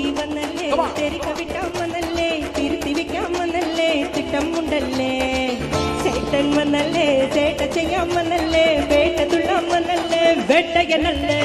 ജീവനല്ലേ വന്നല്ലേ തെരക്ക വിട്ടാൻ വന്നല്ലേ തിരുത്തി വെക്കാൻ വന്നല്ലേ തിട്ടം ഉണ്ടല്ലേ ചേട്ടൻ വന്നല്ലേ? ചേട്ട ചെയ്യാൻ വന്നല്ലേ വേട്ട തുള്ളാൻ വന്നല്ലേ വേട്ടയനല്ലേ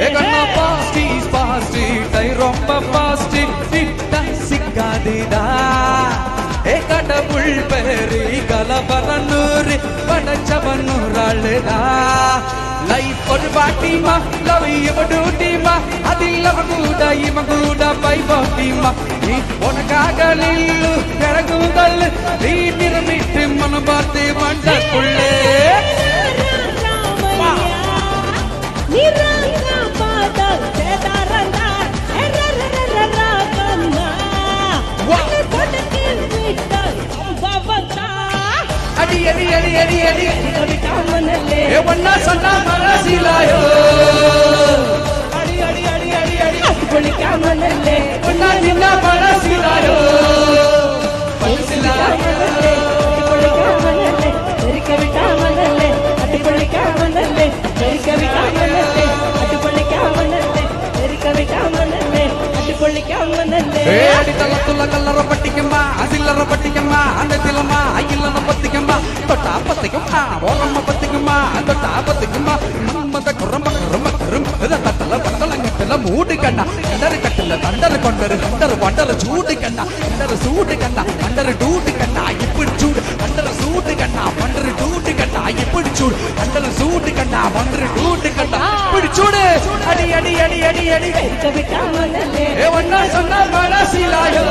ஏ கண்ணா பாஸ்டி பாஸ்டி டை ரொம்ப பாஸ்டி திட்ட சிக்காதிடா. ஏ கடவுள் பேரு கலபரனூர் படைச்சவனூராளுடா லைஃப் ஒரு பாட்டிமா லவ் இவ டூட்டிமா அதில் அவ கூட இவ கூட பை பாட்டிமா நீ உனக்காக நில்லு பிறகுதல் എടി എടി എടി എടി കാമനല്ലേ വണ്ണ സണ്ണ മനസ്സിലായോ അടി അടി അടി അടി അടി അടിപൊളി കാമനല്ലേ വണ്ണ നിന്ന മനസ്സിലായോ അടിത്തള്ളത്തുള്ള കല്ലറ പട്ടിക്കുമ്പ கல்லற பட்டிக்கம்மா அந்த திலமா ஐயில்லற பத்திக்கம்மா தொட்டா பத்திக்கம்மா ஓரம்ம பத்திக்கம்மா தொட்டா பத்திக்கம்மா நம்மத குரம்ப குரம்ப குரும் இத தட்டல பட்டல கட்டல மூடு கண்ணா. கண்டரு கட்டல தண்டரு கொண்டரு கண்டரு வண்டரு சூடு கண்ணா. கண்டரு சூடு கண்ணா கண்டரு டூடு கண்ணா இப்படி சூடு. கண்டரு சூடு கண்ணா வண்டரு டூடு கண்ணா இப்படி சூடு. கண்டரு சூடு கண்ணா வண்டரு டூடு கண்ணா இப்படி சூடு. அடி அடி அடி அடி அடி. ஏ ஒன்னா சொன்னா மனசிலாயோ